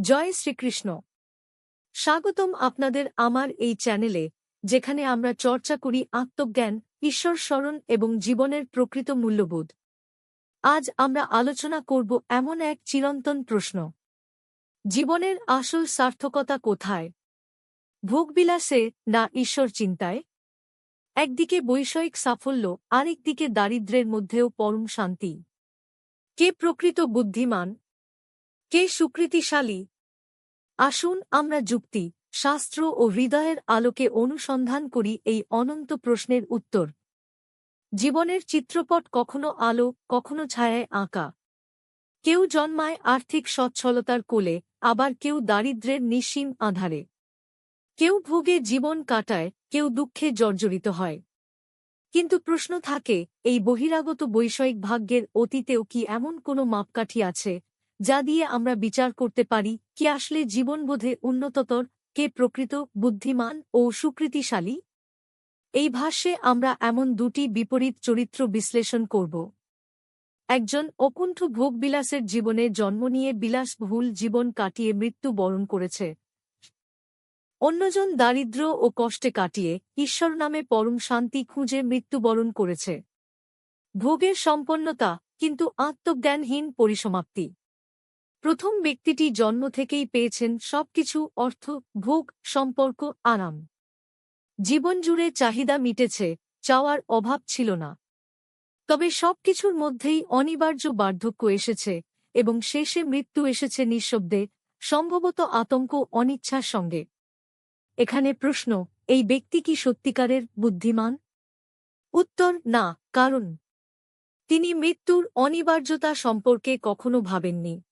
জয় শ্রীকৃষ্ণ। স্বাগতম আপনাদের আমার এই চ্যানেলে, যেখানে আমরা চর্চা করি আত্মজ্ঞান, ঈশ্বর স্মরণ এবং জীবনের প্রকৃত মূল্যবোধ। আজ আমরা আলোচনা করব এমন এক চিরন্তন প্রশ্ন। জীবনের আসল সার্থকতা কোথায়? ভোগবিলাসে না ঈশ্বর চিন্তায়? একদিকে বৈষয়িক সাফল্য, আরেকদিকে দারিদ্র্যের মধ্যেও পরম শান্তি। কে প্রকৃত বুদ্ধিমান? কে সুকৃতিশালী? আসুন আমরা যুক্তি, শাস্ত্র ও হৃদয়ের আলোকে অনুসন্ধান করি এই অনন্ত প্রশ্নের উত্তর। জীবনের চিত্রপট কখনো আলো, কখনো ছায়ায় আঁকা। কেউ জন্মায় আর্থিক সচ্ছলতার কোলে, আবার কেউ দারিদ্র্যের নিঃসীম আধারে। কেউ ভোগে জীবন কাটায়, কেউ দুঃখে জর্জরিত হয়। কিন্তু প্রশ্ন থাকে, এই বহিরাগত বৈষয়িক ভাগ্যের অতীতেও কি এমন কোনো মাপকাঠি আছে যা দিয়ে আমরা বিচার করতে পারি, কি আসলে জীবনবোধে উন্নততর, কে প্রকৃত বুদ্ধিমান ও সুকৃতিশালী? এই ভাষ্যে আমরা এমন দুটি বিপরীত চরিত্র বিশ্লেষণ করব। একজন অকুণ্ঠ ভোগবিলাসের জীবনে জন্ম নিয়ে বিলাসবহুল জীবন কাটিয়ে মৃত্যু বরণ করেছে। অন্যজন দারিদ্র্য ও কষ্টে কাটিয়ে ঈশ্বর নামে পরম শান্তি খুঁজে মৃত্যুবরণ করেছে। ভোগের সম্পন্নতা, কিন্তু আত্মজ্ঞানহীন পরিসমাপ্তি। প্রথম ব্যক্তিটি জন্ম থেকেই পেয়েছেন সবকিছু অর্থ, ভোগ, সম্পর্ক, আরাম। জীবন জুড়ে চাহিদা মিটেছে, চাওয়ার অভাব ছিল না। তবে সবকিছুর মধ্যেই অনিবার্য বার্ধক্য এসেছে এবং শেষে মৃত্যু এসেছে নিঃশব্দে, সম্ভবত আতঙ্ক অনিচ্ছার সঙ্গে। এখানে প্রশ্ন, এই ব্যক্তি কি সত্যিকারের বুদ্ধিমান? উত্তর, না, কারণ তিনি মৃত্যুর অনিবার্যতা সম্পর্কে কখনো ভাবেননি।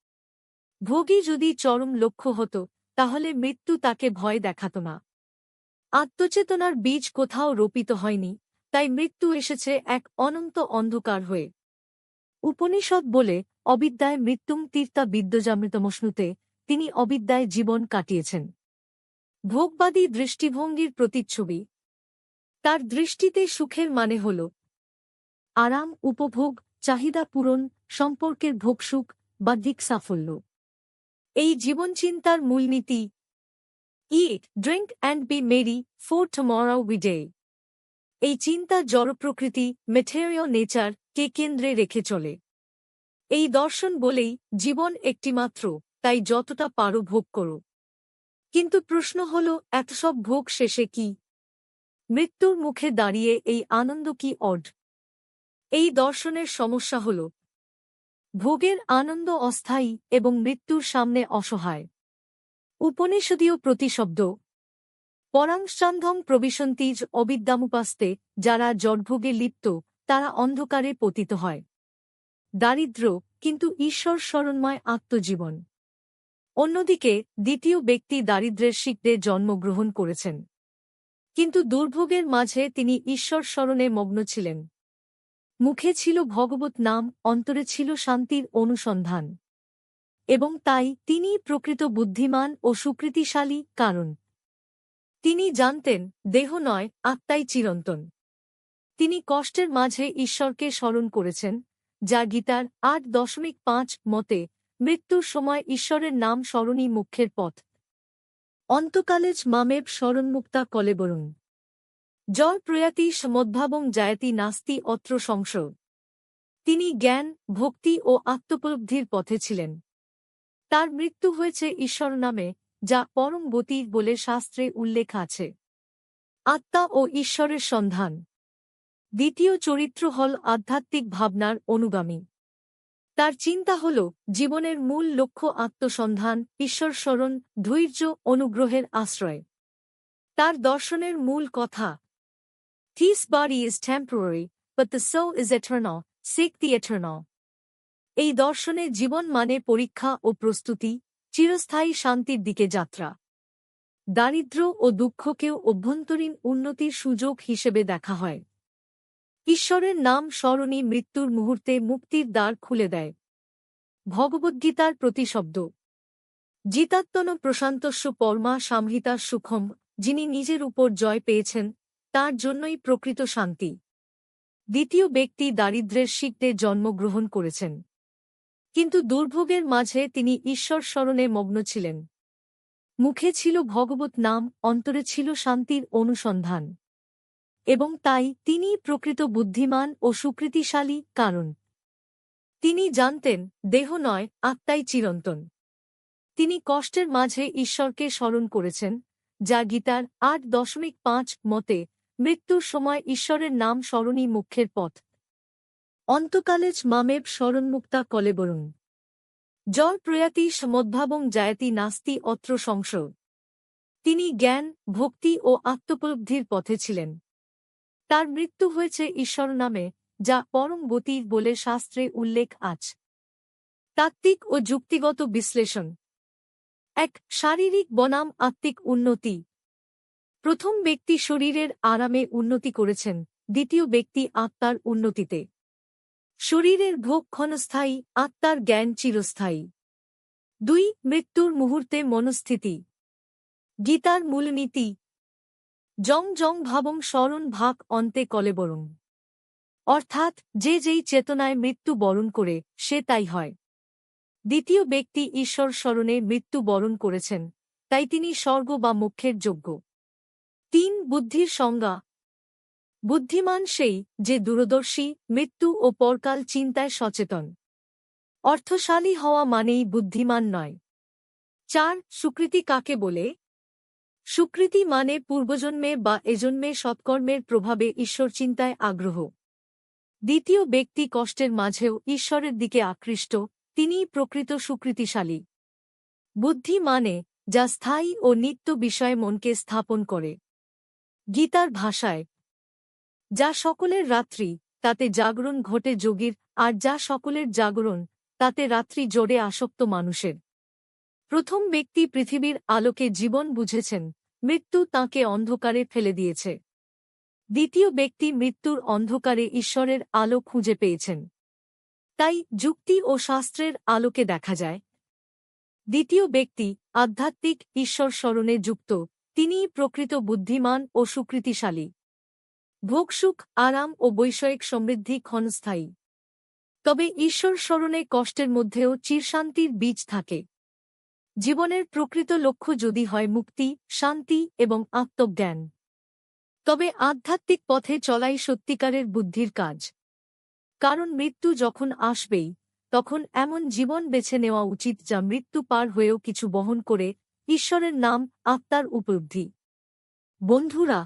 ভোগী যদি চরম লক্ষ্য হতো, তাহলে মৃত্যু তাকে ভয় দেখাত না। আত্মচেতনার বীজ কোথাও রোপিত হয়নি, তাই মৃত্যু এসেছে এক অনন্ত অন্ধকার হয়ে। উপনিষদ বলে, অবিদ্যায় মৃত্যুম তীর্তা বিদ্যজামৃতমশ্নুতে তিনি অবিদ্যায় জীবন কাটিয়েছেন। ভোগবাদী দৃষ্টিভঙ্গির প্রতিচ্ছবি। তার দৃষ্টিতে সুখের মানে হল, আরাম, উপভোগ, চাহিদা পূরণ, সম্পর্কের ভোগসুখ বা দিক সাফল্য। এই জীবনচিন্তার মূলনীতি। Eat drink and be merry for tomorrow we die এই চিন্তা জড়প্রকৃতি মেটেরিয়াল নেচার কে কেন্দ্রে রেখে চলে। এই দর্শন বলেই জীবন একটিমাত্র, তাই যতটা পারো ভোগ করো। কিন্তু প্রশ্ন হল, এত সব ভোগ শেষে কি? মৃত্যুর মুখে দাঁড়িয়ে এই আনন্দ কি অড? এই দর্শনের সমস্যা হল ভোগের আনন্দ অস্থায়ী এবং মৃত্যুর সামনে অসহায়। উপনিষদীয় প্রতিশব্দ। পরাংশ্চান্ধং প্রবিশন্তীজ অবিদ্যামুপাস্তে, যারা জটভোগে লিপ্ত, তারা অন্ধকারে পতিত হয়। দারিদ্র, কিন্তু ঈশ্বর স্মরণময় আত্মজীবন। অন্যদিকে, দ্বিতীয় ব্যক্তি দারিদ্রের শিখতে জন্মগ্রহণ করেছেন। কিন্তু দুর্ভোগের মাঝে তিনি ঈশ্বর স্মরণে মগ্ন ছিলেন। মুখে ছিল ভগবত নাম, অন্তরে ছিল শান্তির অনুসন্ধান। এবং তাই তিনি প্রকৃত বুদ্ধিমান ও সুকৃতিশালী, কারণ তিনি জানতেন, দেহ নয়, আত্মাই চিরন্তন। তিনি কষ্টের মাঝে ঈশ্বরকে স্মরণ করেছেন, যা গীতার আট দশমিক পাঁচ মতে, মৃত্যুর সময় ঈশ্বরের নাম স্মরণই মুখ্যের পথ। অন্তকালেজ মামেব স্মরণমুক্তা কলেবরুণ জয় প্রয়াতি সমদ্ভাবং জায়তি নাস্তি অত্র সংশয়। তিনি জ্ঞান, ভক্তি ও আত্মোপলব্ধির পথে ছিলেন। তার মৃত্যু হয়েছে ঈশ্বর নামে, যা পরম গতির বলে শাস্ত্রে উল্লেখ আছে। আত্মা ও ঈশ্বরের সন্ধান। দ্বিতীয় চরিত্র হল আধ্যাত্মিক ভাবনার অনুগামী। তার চিন্তা হল, জীবনের মূল লক্ষ্য আত্মসন্ধান, ঈশ্বর স্মরণ, ধৈর্য, অনুগ্রহের আশ্রয়। তার দর্শনের মূল কথা This body is temporary, but the soul is eternal, seek the eternal. এই দর্শনে জীবন মানে পরীক্ষা ও প্রস্তুতি চিরস্থায়ী শান্তির দিকে যাত্রা। দারিদ্র ও দুঃখকেও অভ্যন্তরীণ উন্নতির সুযোগ হিসেবে দেখা হয়। ঈশ্বরের নাম স্মরণী মৃত্যুর মুহূর্তে মুক্তির দ্বার খুলে দেয়। ভগবদ্গীতার প্রতিশব্দ। জিতাত্তন প্রশান্তস্য পরমা সামহিতা সুখম যিনি নিজের উপর জয় পেয়েছেন তার জন্যই প্রকৃত শান্তি। দ্বিতীয় ব্যক্তি দারিদ্র্যের শিখতে জন্মগ্রহণ করেছেন। কিন্তু দুর্ভোগের মাঝে তিনি ঈশ্বর স্মরণে মগ্ন ছিলেন। মুখে ছিল ভগবত নাম, অন্তরে ছিল শান্তির অনুসন্ধান। এবং তাই তিনিই প্রকৃত বুদ্ধিমান ও সুকৃতিশালী, কারণ তিনি জানতেন, দেহ নয়, আত্মাই চিরন্তন। তিনি কষ্টের মাঝে ঈশ্বরকে স্মরণ করেছেন, যা গীতার আট দশমিক পাঁচ মতে মৃত্যুর সময় ঈশ্বরের নাম স্মরণই মুখ্যের পথ। অন্তকালেজ মামেব স্মরণমুক্তা কলেবরুণ জল প্রয়াতি সমদ্ভাবং জায়তি নাস্তি অত্র সংশয়। তিনি জ্ঞান, ভক্তি ও আত্মপলব্ধির পথে ছিলেন। তার মৃত্যু হয়েছে ঈশ্বর নামে, যা পরম গতির বলে শাস্ত্রে উল্লেখ আছ তাত্ত্বিক ও যুক্তিগত বিশ্লেষণ। এক শারীরিক বনাম আত্মিক উন্নতি। প্রথম ব্যক্তি শরীরের আরামে উন্নতি করেছেন, দ্বিতীয় ব্যক্তি আত্মার উন্নতিতে। শরীরের ভোগ ক্ষণস্থায়ী, আত্মার জ্ঞান চিরস্থায়ী। দুই, মৃত্যুর মুহূর্তে মনস্থিতি। গীতার মূলনীতি। জং জং ভাবং স্মরণ ভাগ অন্তে কলে বরং অর্থাৎ, যে যেই চেতনায় মৃত্যু বরণ করে, সে তাই হয়। দ্বিতীয় ব্যক্তি ঈশ্বর স্মরণে মৃত্যু বরণ করেছেন, তাই তিনি স্বর্গ বা মুখ্যের যোগ্য। তিন বুদ্ধির সংজ্ঞা। বুদ্ধিমান সেই যে দূরদর্শী, মৃত্যু ও পরকাল চিন্তায় সচেতন। অর্থশালী হওয়া মানেই বুদ্ধিমান নয়। চার, সুকৃতি কাকে বলে? সুকৃতি মানে পূর্বজন্মে বা এজন্মে সৎকর্মের প্রভাবে ঈশ্বর চিন্তায় আগ্রহ। দ্বিতীয় ব্যক্তি কষ্টের মাঝেও ঈশ্বরের দিকে আকৃষ্ট, তিনিই প্রকৃত সুকৃতিশালী। বুদ্ধি মানে যা স্থায়ী ও নিত্য বিষয়ে মনকে স্থাপন করে। গীতার ভাষায়, যা সকলের রাত্রি, তাতে জাগরণ ঘটে যোগীর, আর যা সকলের জাগরণ, তাতে রাত্রি জোরে আসক্ত মানুষের। প্রথম ব্যক্তি পৃথিবীর আলোকে জীবন বুঝেছেন, মৃত্যু তাকে অন্ধকারে ফেলে দিয়েছে। দ্বিতীয় ব্যক্তি মৃত্যুর অন্ধকারে ঈশ্বরের আলো খুঁজে পেয়েছেন। তাই যুক্তি ও শাস্ত্রের আলোকে দেখা যায়। দ্বিতীয় ব্যক্তি আধ্যাত্মিক ঈশ্বর স্মরণে যুক্ত তিনিই প্রকৃত বুদ্ধিমান ও সুকৃতিশালী। ভোগসুখ, আরাম ও বৈষয়িক সমৃদ্ধি ক্ষণস্থায়ী। তবে ঈশ্বর স্মরণে কষ্টের মধ্যেও চিরশান্তির বীজ থাকে। জীবনের প্রকৃত লক্ষ্য যদি হয় মুক্তি, শান্তি এবং আত্মজ্ঞান। তবে আধ্যাত্মিক পথে চলাই সত্যিকারের বুদ্ধির কাজ। কারণ মৃত্যু যখন আসবেই, তখন এমন জীবন বেছে নেওয়া উচিত যা মৃত্যু পার হয়েও কিছু বহন করে ঈশ্বরের নাম আত্মার উপলব্ধি। বন্ধুরা,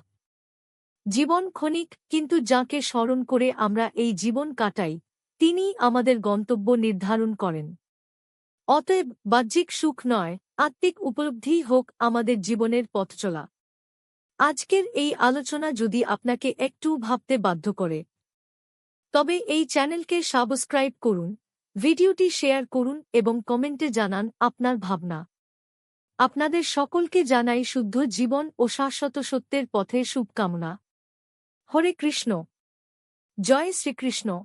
জীবন ক্ষণিক কিন্তু যাকে স্মরণ করে আমরা এই জীবন কাটাই তিনি আমাদের গন্তব্য নির্ধারণ করেন। অতএব বাহ্যিক সুখ নয়, আত্মিক উপলব্ধি হোক আমাদের জীবনের পথ চলা। আজকের এই আলোচনা যদি আপনাকে একটু ভাবতে বাধ্য করে, তবে এই চ্যানেলকে সাবস্ক্রাইব করুন, ভিডিওটি শেয়ার করুন এবং কমেন্টে জানান আপনার ভাবনা। আপনাদের সকলকে জানাই শুদ্ধ জীবন ও শাশ্বত সত্যের পথে শুভকামনা। হরে কৃষ্ণ। জয় শ্রীকৃষ্ণ।